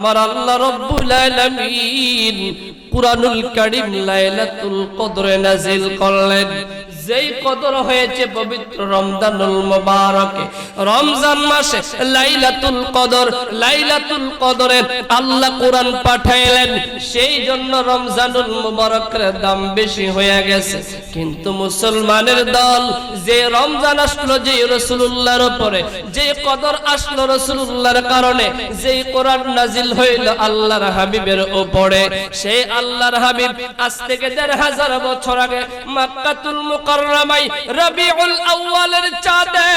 আমার আল্লাহ রব্বুল আলামিন কুরআনুল কারীম লাইলাতুল কদরে নাযিল করলেন। যেই কদর হয়েছে পবিত্র রমজানুল মুবারকে, রমজান মাসে লাইলাতুল কদর, লাইলাতুল কদরে আল্লাহ কোরআন পাঠাইলেন, সেই জন্য রমজানুল মুবারকের দাম বেশি হয়ে গেছে। কিন্তু মুসলমানের দল যে রমজান আসলো যে রসুল্লাহর উপরে যে কদর আসলো রসুল্লাহর কারণে, যেই কোরআন নাজিল হইল আল্লাহর হাবিবের উপরে, সেই আল্লাহর হাবিব আজ থেকে দেড় হাজার বছর আগে মক্কাতুল মুকাররমাই রবিউল আউয়ালের চাঁদে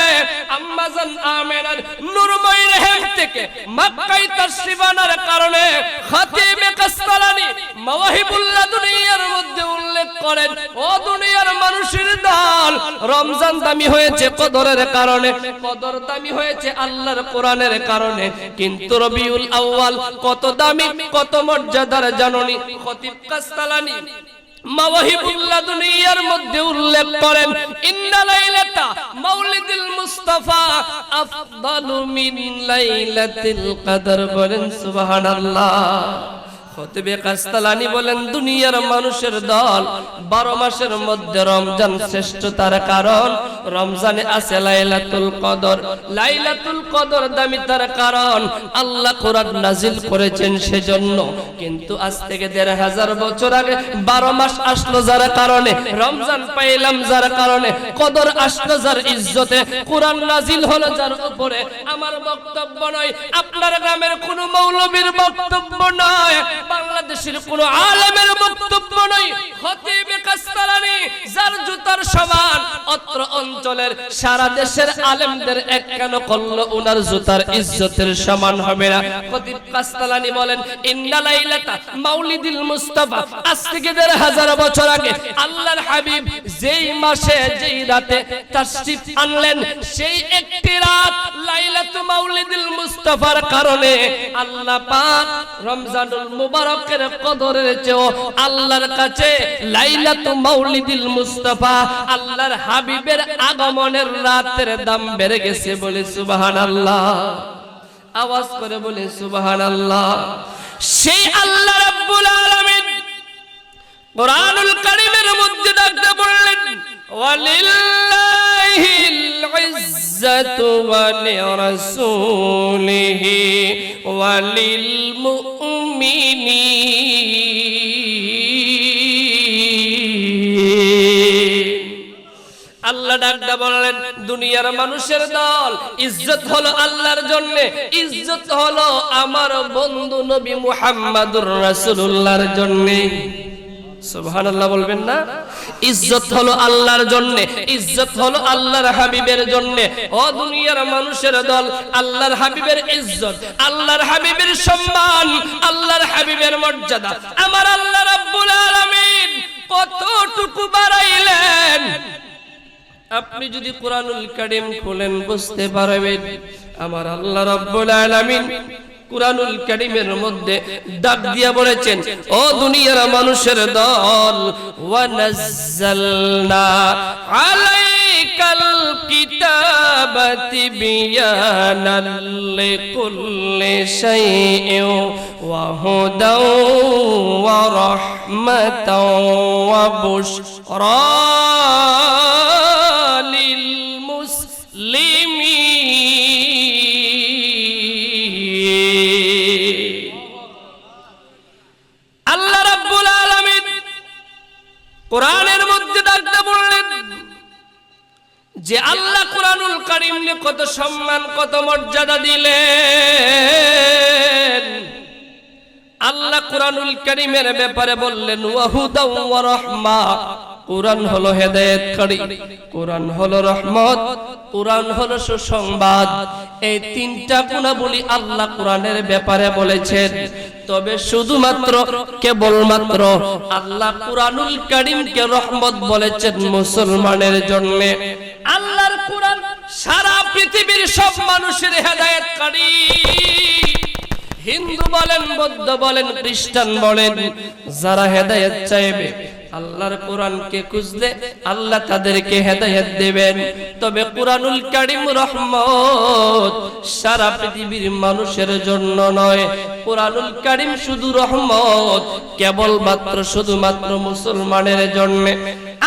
আম্মাজান আমেনার নূরময় রেহেম থেকে মক্কায় তাশরিফ কারণে খতিবে কাসতালানি মাওয়াহিবুল্লাহ দুনিয়ার মধ্যে উল্লেখ করেন, ও দুনিয়ার মানুষের দল, রমজান দামি হয়েছে কদরের কারণে। কদর দামি হয়েছে আল্লাহর কোরআনের কারণে। কিন্তু রবিউল আউয়াল কত দামি, কত মর্যাদার জাননি। খতিব কাসতালানি মাওয়াহিবুল্লাহ দুনিয়ার মধ্যে উল্লেখ করেন, ইন্না লাইলাতা মাউলিদুল মুস্তাফা আফদালু মিন লাইলাতিল কদর। বলেন, সুবহানাল্লাহ। খতিবে কাস্তালানি বলেন, দুনিয়ার মানুষের দল বারো মাসের মধ্যে রমজান শ্রেষ্ঠতার কারণ। রমজানে আছে লাইলাতুল কদর। লাইলাতুল কদর দামি তার কারণ। আল্লাহ কোরআন নাজিল করেছেন সেজন্য। কিন্তু আজ থেকে দেড় হাজার বছর আগে বারো মাস আসলো যার কারণে, রমজান পাইলাম যার কারণে, কদর আসলো যার ইজ্জতে। কোরআন নাজিল হলো যার উপরে। আমার বক্তব্য নয়, আপনার গ্রামের কোনো মৌলবীর বক্তব্য নয়। বাংলাদেশের কোন আলেমের বক্তব্য নয়। খতিবে কাস্তালানি, যার জুতার সমান অত্র অঞ্চলের সারা দেশের আলেমদের এক কেন করল, উনার জুতার ইজ্জতের সমান হবে না। খতিব কাস্তালানি বলেন, ইন্না লাইলাতা মাউলিদিল মুস্তাফা। আজ থেকে দেড় হাজার বছর আগে আল্লাহর হাবিব যেই মাসে, যেই রাতে তাশরিফ আনলেন, সেই একটি রাত লাইলাতু মাউলিদিল মুস্তাফার কারণে আল্লাহ পাক রমজানুল মুবারকের কদরের চেয়েও আল্লাহর কাছে লাইলাতু মাউলিদিল মুস্তাফা, আল্লাহর হাবিবের আগমনের রাতের দাম বেড়ে গেছে বলে সুবহানাল্লাহ। আওয়াজ করে বলে সুবহানাল্লাহ। সেই আল্লাহ রাব্বুল আলামিন কোরআনুল কারীমের মধ্যে ডাকতে বললেন ওয়ালিল্লাহিল ওয়ালিরাসূলিহি ওয়ালিল মুমিনিন আল্লাহ ডাকটা বললেন, দুনিয়ার মানুষের দল ইজ্জত হলো আল্লাহর জন্য, ইজ্জত হলো আমার বন্ধু নবী মুহাম্মাদুর রাসূলুল্লাহর জন্য। সুবহানাল্লাহ বলবেন না? ইজ্জত হলো আল্লাহর জন্য, ইজ্জত হলো আল্লাহর হাবিবের জন্য। ও দুনিয়ার মানুষের দল, আল্লাহর হাবিবের ইজ্জত, আল্লাহর হাবিবের সম্মান, আল্লাহর হাবিবের মর্যাদা। আমার আল্লাহ রাব্বুল আলামিন কতটুকু বাড়াইলেন? আপনি যদি কোরআনুল কারীম খুলেন, বুঝতে পারবেন, আমার আল্লাহ রাব্বুল আলামিন কুরআনুল কারীমের মধ্যে ডাক দিয়া বলেছেন, ও দুনিয়ার মানুষের দল ওয়া নাযালনা আলাইকাল কিতাবাতি বিয়ানাল লিকুল্লি শাইইন, ওয়া হুদাও ওয়া রাহমাতাও ওয়া বুশরা। যে আল্লাহ কোরআনুল কারীম নিয়ে কত সম্মান, কত মর্যাদা দিলেন। আল্লাহ কোরআনুল কারীমের ব্যাপারে বললেন ওয়াহুদা ওয়া রাহমা। কোরআন হলো হেদায়েতকারী কোরআন হলো রহমত, কোরআন হলো সুসংবাদ। এই তিনটা গুণাবলী আল্লাহ কোরআনের ব্যাপারে বলেছেন। তবে শুধুমাত্র, কেবলমাত্র আল্লাহ কোরআনুল কারীমকে রহমত বলেছেন মুসলমানের জন্য। আল্লাহর কোরআন সারা পৃথিবীর সব মানুষের হেদায়েতকারী হিন্দু বলেন, বৌদ্ধ বলেন, খ্রিস্টান বলেন, যারা হেদায়েত চাইবে আল্লাহর কোরআনকে খুঁজলে আল্লাহ তাদেরকে হেদায়েত দেবেন। তবে কোরআনুল কারিম রহমত সারা পৃথিবীর মানুষের জন্য নয়। কোরআনুল কারিম শুধু রহমত, কেবলমাত্র শুধুমাত্র মুসলমানের জন্য।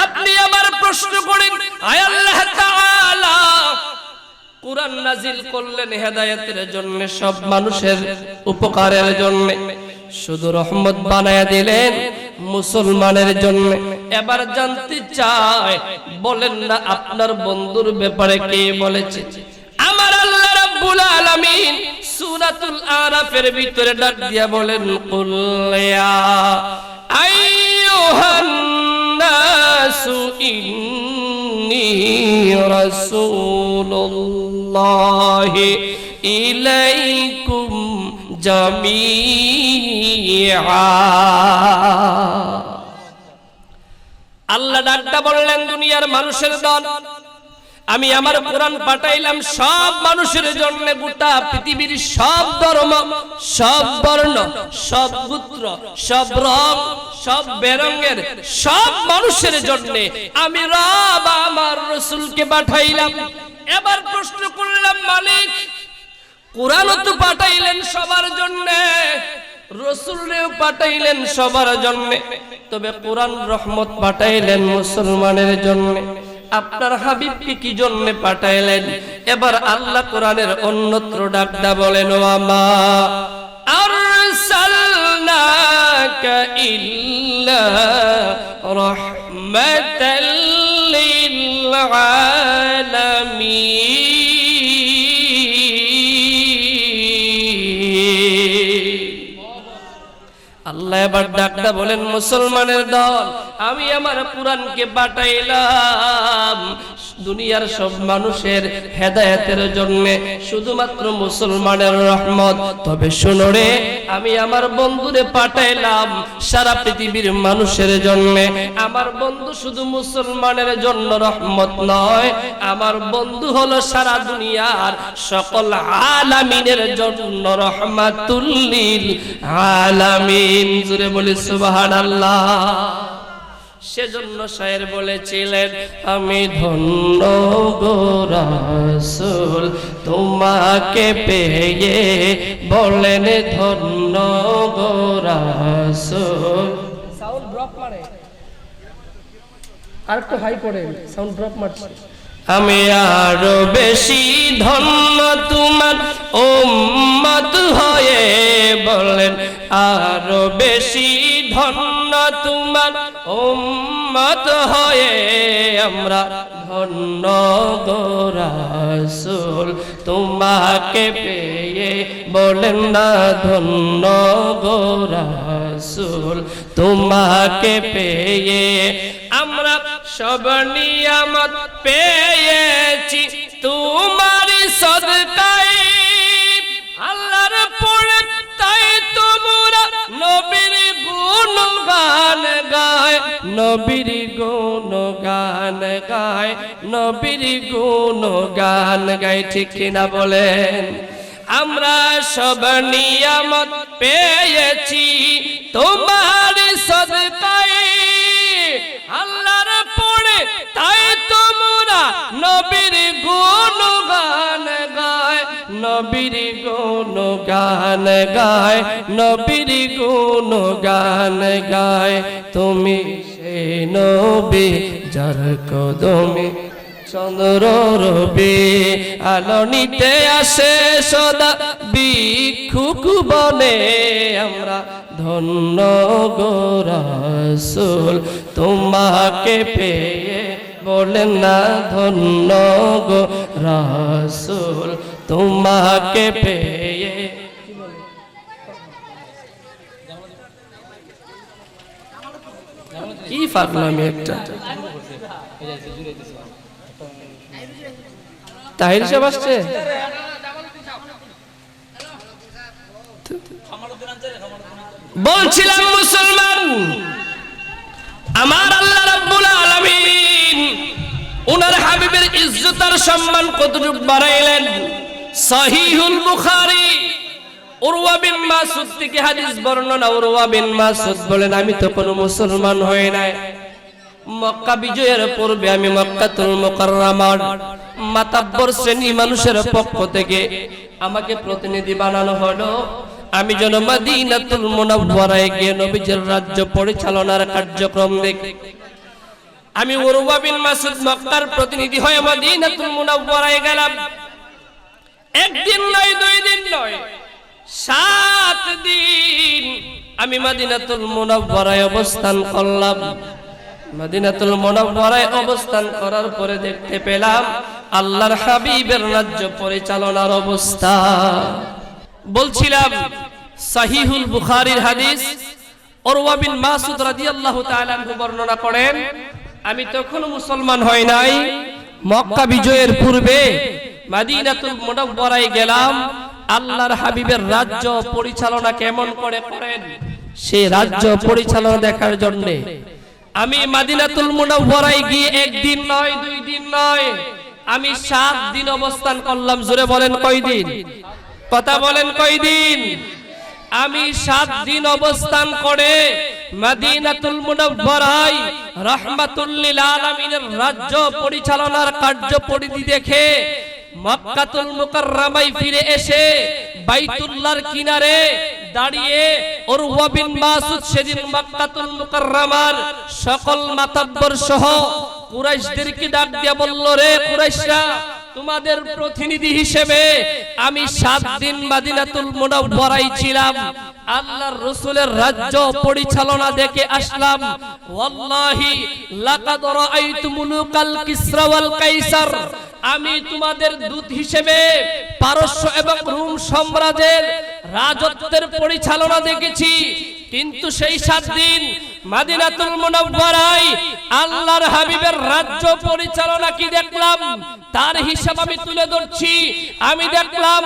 আপনি আবার প্রশ্ন করেন, আয় আল্লাহ তাআলা, কোরআন নাজিল করলেন হেদায়েতের জন্য, সব মানুষের উপকারের জন্য? শুধু রহমত বানায়া দিলেন মুসলমানের জন্য এবার জানতে চায়, বলেন না আপনার বন্ধুর ব্যাপারে কে বলেছে? আমার আল্লাহ রাব্বুল আলামিন সূরাতুল আরাফের ভিতরে ডাক দিয়া বলেন, কুল ইয়া আইয়ুহান নাসু ইন্নী রাসূলুল্লাহি ইলাইকুম জামিআ আল্লাহ ডাকটা বললেন, দুনিয়ার মানুষের দল, আমি আমার কোরআন পাঠাইলাম, সব মানুষের জন্য গোটা পৃথিবীর সব ধর্ম, সব বর্ণ, সব পুত্র, সব রং সব বেরঙ্গের সব মানুষের জন্য আমি রব আমার রসুলকে পাঠাইলাম। এবার প্রশ্ন করলাম, মালিক কোরআনও তো পাঠাইলেন সবার জন্য রসুলরেও পাঠাইলেন সবার জন্য, তবে কোরআন রহমত পাঠাইলেন মুসলমানের জন্য। আপনার হাবিবকে কি জন্য পাঠাইলেন? এবার আল্লাহ কোরআনের অন্যত্র ডাকটা বলেন, ও আমা, আরসালনাকা ইল্লা রাহমাতাল লিল আলামিন। আল্লাহ এবার ডাকটা বলেন, মুসলমানের দল, আমি আমার কোরআনকে পাঠাইলাম। দুনিয়ার সব মানুষের হেদায়েতের জন্য শুধুমাত্র মুসলমানের রহমত। তবে শুনো রে, আমি আমার বন্ধুরে পাঠাইলাম সারা পৃথিবীর মানুষের জন্য। আমার বন্ধু শুধু মুসলমানের জন্য রহমত নয়, আমার বন্ধু হলো সারা দুনিয়ার সকল আলামিনের জন্য রহমাতুল্লিল আলামিন। জুড়ে বলি, সুবহানাল্লাহ। সেজন্য শায়ের বলেছিলেন, আমি ধন্য গোরাসুল তোমাকে পেয়ে বলেন ধন্য গো রাসূল। সাউন্ড ড্রপ মারে। আর একটু হাই করেন সাউন্ড ড্রপ মারছে। আমি আরও বেশি ধন্য তোমার উম্মত হয়ে বলেন, আরও বেশি ধন্য তোমার উম্মত হয়ে আমরা ধন্য গোরাসুল তোমাকে পেয়ে বলেন না ধন্য গোরাসুল তোমাকে পেয়ে আমরা সব নিয়ামত পেয়েছি তোমার সদকায় আল্লাহর পড়ে তাই তোমরা নবীর গুণ গান গায়, নবীর গুণ গান গায়, নবীর গুণ গান গায়, ঠিক কিনা বলেন? আমরা সব নিয়ামত পেয়েছি, তোমার নবীর গুণ গান গায়, নবীর গুণ গান গায়। তুমি সে নবী যার কদমে চন্দ্র রবি আলো নিতে আসে সদা বিক্ষুক বনে আমরা ধন্য গোরাসুল তোমাকে পেয়ে বলেন না ধন্য গো রাসুল। তোমাকে পেয়ে। কি পারলাম একটা। তাহির সাহেব আসছে? বলছিলাম মুসলমান, আমার আল্লাহ রাব্বুল আলামিন, উনার হাবিবের ইজ্জত আর সম্মান কতটুকু বাড়াইলেন? সহিহুল বুখারী। উরওয়া বিন মাসুদ থেকে হাদিস বর্ণনা, উরওয়া বিন মাসুদ বলেন, আমি তো কোনো মুসলমান হই নাই। মক্কা বিজয়ের পূর্বে আমি মক্কাতুল মুকাররমার মাতাব্বর শ্রেণি মানুষের পক্ষ থেকে আমাকে প্রতিনিধি বানানো হলো। আমি যেন মদিনাতুল মুনাওয়ারায় গিয়ে নবীজির রাজ্য পরিচালনার কার্যক্রম দেখি। আমি উরওয়া বিন মাসুদ মক্কার প্রতিনিধি হয়ে মদিনাতুল মুনাওয়ারায় গেলাম। একদিন নয়, দুই দিন নয়, সাত দিন আমি মদিনাতুল মুনাওয়ারায় অবস্থান করলাম। মদিনাতুল মুনাওয়ারায় অবস্থান করার পরে দেখতে পেলাম আল্লাহর হাবিবের রাজ্য পরিচালনার অবস্থা। বলছিলাম, সাহিহুল বুখারীর হাদিস, ওরওয়া বিন মাসুদ রাদিয়াল্লাহু তাআলা বর্ণনা করেন, আমি তখন মুসলমান হই নাই, মক্কা বিজয়ের পূর্বে মাদিনাতুল মুনাওয়ারায় গেলাম, আল্লাহর হাবিবের রাজ্য পরিচালনা কেমন করে করেন? সেই রাজ্য পরিচালনা দেখার জন্য। আমি মাদিনাতুল মুনাওয়ারায় গিয়ে একদিন নয়, দুই দিন নয়, আমি সাত দিন অবস্থান করলাম, জোরে বলেন কয়দিন? কথা বলেন কয়দিন? আমি সাত দিন অবস্থান করে মাদিনাতুল মুনাওয়ারায় রাহমাতুল লিল আলামিনের রাজ্য পরিচালনার কার্য পরিধি দেখে মক্কাতুল মুকাররামাই ফিরে এসে বাইতুল্লাহর কিনারে দাঁড়িয়ে উরওয়া বিন মাসুদ সেদিন মক্কাতুল মুকাররামার সকল মাতাব্বর সহ কুরাইশদেরকে ডাক দিয়া বলল, রে কুরাইশরা তোমাদের প্রতিনিধি হিসেবে আমি সাত দিন মাদিনাতুল মুনাওয়ারায় ছিলাম। আল্লাহর রাসূলের রাজ্য পরিচালনা দেখে আসলাম। ওয়াল্লাহি লাকাদ রাআইতু মুলুকাল কিসরা ওয়াল কাইসার। আমি তোমাদের দূত হিসেবে পারস্য এবং রোম সাম্রাজ্যের রাজত্বের পরিচালনা দেখেছি। কিন্তু সেই সাত দিন মাদিনাতুল মুনাওয়ারায় আল্লাহর হাবিবের রাজ্য পরিচালনা কি দেখলাম? তার হিসাব আমি তুলে ধরছি। আমি দেখলাম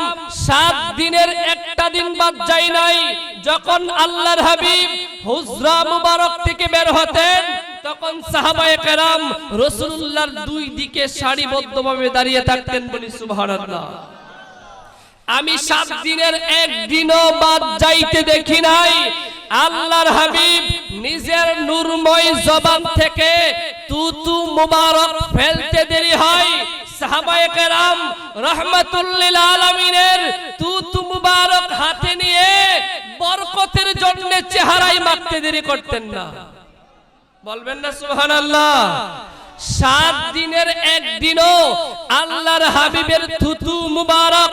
সাত দিনের একটা দিন বাদ যায় নাই। যখন আল্লাহর হাবিব হুজরা মুবারক থেকে বের হতেন, তখন সাহাবায়ে কেরাম রাসূলুল্লাহর দুই দিকে সারিবদ্ধভাবে দাঁড়িয়ে থাকতেন বলি সুবহানাল্লাহ। আমি সাত দিনের একদিনও বাদ যাইতে দেখি নাই। আল্লাহর হাবিব নিজের নূরময় জবান থেকে তুতু মুবারক ফেলতে দেরি হয়। সাহাবায়ে কেরাম রহমাতুল্লিল আলামিনের তুতু মুবারক হাতে নিয়ে বরকতের জন্য চেহারায় মাখতে দেরি করতেন না। বলবেন না সুবহানাল্লাহ। সাত দিনের একদিনও আল্লাহর হাবিবের থুতু মুবারক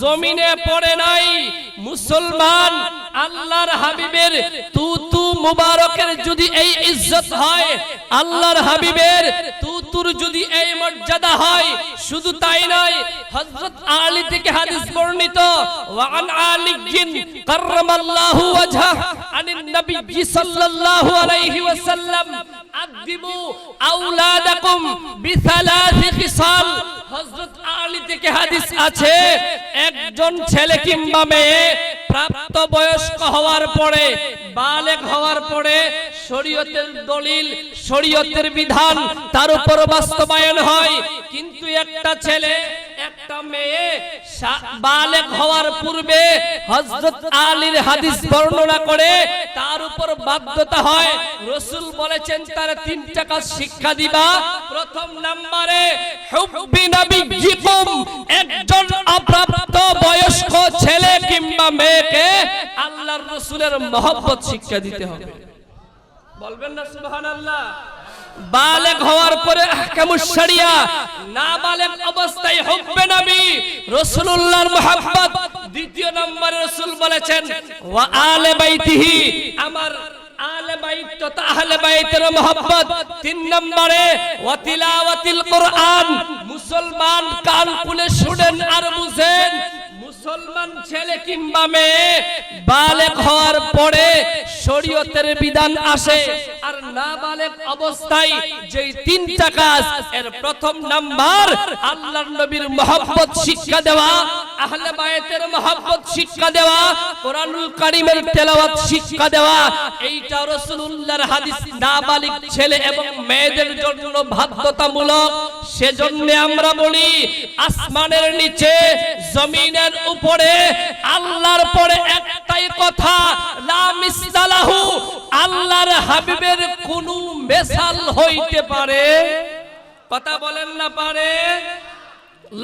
জমিনে পড়ে নাই। মুসলমান আল্লাহর হাবিবের তুতু মুবারকের যদি এই ইজ্জত হয়, আল্লাহর হাবিবের তুতুর যদি এই মর্যাদা হয়, শুধু তাই নয়, হযরত আলী থেকে হাদিস বর্ণিত ওয়ান আলী জিন কাররামাল্লাহু ওয়াজহা আনিন নবী সাল্লাল্লাহু আলাইহি ওয়াসাল্লাম আদিবু আওলাদাকুম বিসালাসি খিসাল। হযরত আলী থেকে হাদিস আছে, একজন ছেলে কিংবা মেয়ে প্রাপ্ত বয়স্ক হওয়ার পরে, বালেগ হওয়ার পরে শরীয়তের দলিল, শরীয়তের বিধান তার উপর বাস্তবায়ন হয়। কিন্তু একটা ছেলে, একটা মেয়ে বালেগ হওয়ার পূর্বে হযরত আলীর হাদিস বর্ণনা করে তার উপর বাধ্যতা হয়। রসূল বলেছেন, তার তিনটা কাজ শিক্ষা দিবা। প্রথম নম্বরে, হুব্বি নবিয়্যিকুম রাসূলের মহব্বত শিক্ষা দিতে হবে। বলবেন না সুবহানাল্লাহ। বালেগ হওয়ার পরে আহকামুশ শরিয়া না বালেগ অবস্থায় হুব্বে নবী রাসূলুল্লাহর মহব্বত। দ্বিতীয় নম্বরে রাসূল বলেছেন ওয়া আলে বাইতিহি আমার আলে বাইত তথা আহলে বাইতের মহব্বত। তিন নম্বরে ওয়া তিলাওয়াতিল কোরআন মুসলমান কান খুলে শুনেন আর বুঝেন। মুসলমান ছেলে কিংবা মেয়ে, বালেক হওয়ার পরে শরীয়তের বিধান আসে। আর না বালেক অবস্থায় যেই তিনটা কাজ, এর প্রথম নাম্বার, আল্লাহর নবীর মহব্বত, শিক্ষা দেওয়া। আহলে বায়েতের মহব্বত শিক্ষা দেওয়া, কোরআনুল কারীমের তেলাওয়াত শিক্ষা দেওয়া, এইটা রাসূলুল্লাহর হাদিস নাবালিগ ছেলে এবং মেয়েদের জন্য বাধ্যতামূলক। সেজন্য আমরা বলি, আসমানের নিচে, জমিনের উপরে, আল্লাহর পরে একটাই কথা, লা মিসলাহু আল্লাহর হাবিবের কোন মেসাল হইতে পারে। কথা বলেন না পারে?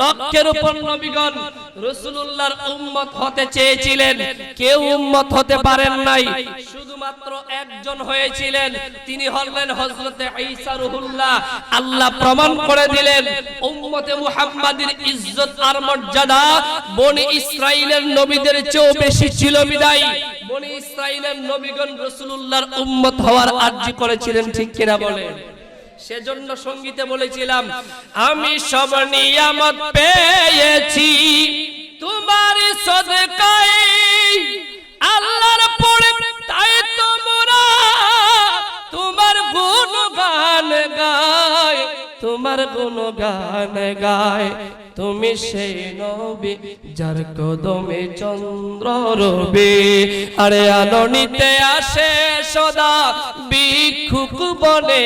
লক্ষ্যের উপর নবীগণ রসুল্লাহর উম্মত হতে চেয়েছিলেন। কেউ উম্মত হতে পারেন নাই। শুধুমাত্র একজন হয়েছিলেন। তিনি হলেন হযরতে ঈসা রুহুল্লাহ। আল্লাহ প্রমাণ করে দিলেন, উম্মতে মুহাম্মাদের ইজ্জত আর মর্যাদা বনি ইসরাইলের নবীদের চেয়েও বেশি ছিল বিদায়। বনি ইসরাইলের নবীগণ রসুল্লাহর উম্মত হওয়ার আর্জি করেছিলেন, ঠিক কিনা বলেন? সেজন্য সঙ্গীতে বলেছিলাম আমি সব নিয়ামত পেয়েছি। তোমার সদকায় তোমার গুণগান গায়। তুমি সেই নবী যার কদমে চন্দ্র রবি। আরে আলো নিতে আসে সদা ভিক্ষুক বনে।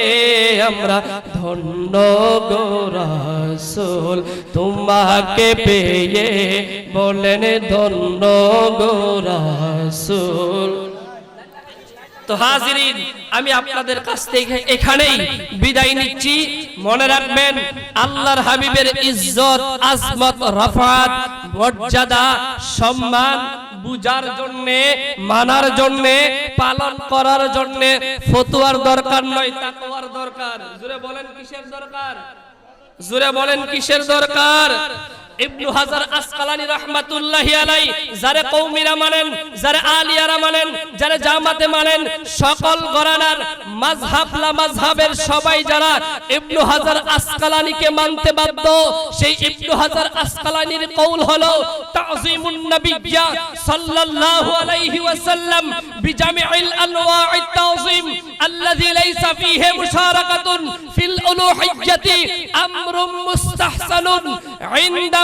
আমরা ধন্য গোরাসুল তোমাকে পেয়ে বলেন ধন্য গোরাসুল তো হাজিরিন, আমি আপনাদের কাছ থেকে এখানেই বিদায় নিচ্ছি। মনে রাখবেন, আল্লাহর হাবিবের ইজ্জত, আজমত, রফাত, মর্যাদা, সম্মান বুজার জন্য, মানার জন্য, পালন করার জন্য ফতুয়ার দরকার নয়, তাকওয়ার দরকার। জোরে বলেন কিসের দরকার? জোরে বলেন কিসের দরকার? ইবনু হাজার আসকালানি রহমাতুল্লাহি আলাই যারে কৌমিরা মানেন যারে আলিয়ারা মানেন যারে জামাতে মানেন সকল গরানার মাযহাব লা মাযহাবের সবাই যারা ইবনু হাজার আসকালানিকে মানতে বাধ্য সেই ইবনু হাজার আসকালানির কৌল হলো তাযীমুন নবিয়্যা সাল্লাল্লাহু আলাইহি ওয়াসাল্লাম বিজামিউল আনওয়া'i তাযীম الذي ليس فيه مشاركة في الألوهية أمر مستحسن عندما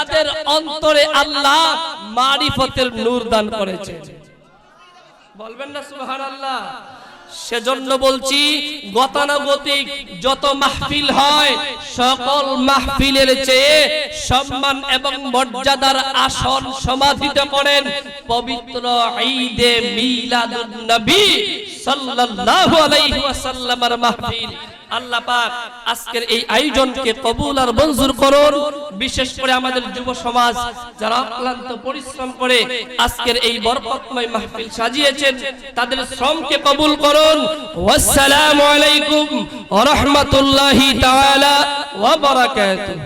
যাদের অন্তরে আল্লাহ মারিফতের নূর দান করেছে বলবেন না সুবহানাল্লাহ। সেজন্য বলছি গতানুগতিক যত মাহফিল হয়, সকল মাহফিলের চেয়ে সম্মান এবং মর্যাদার আসন সমাধিত করেন পবিত্র ঈদে মিলাদুন নবী সাল্লাল্লাহু আলাইহি ওয়াসাল্লামের মাহফিল। আল্লাহ পাক আজকের এই আয়োজনকে কবুল আর মঞ্জুর করুন। বিশেষ করে আমাদের যুব সমাজ, যারা অক্লান্ত পরিশ্রম করে আজকের এই বরকতময় মাহফিল সাজিয়েছেন, তাদের শ্রমকে কবুল করুন। ওয়াসসালামু আলাইকুম ওয়া রাহমাতুল্লাহি তাআলা ওয়া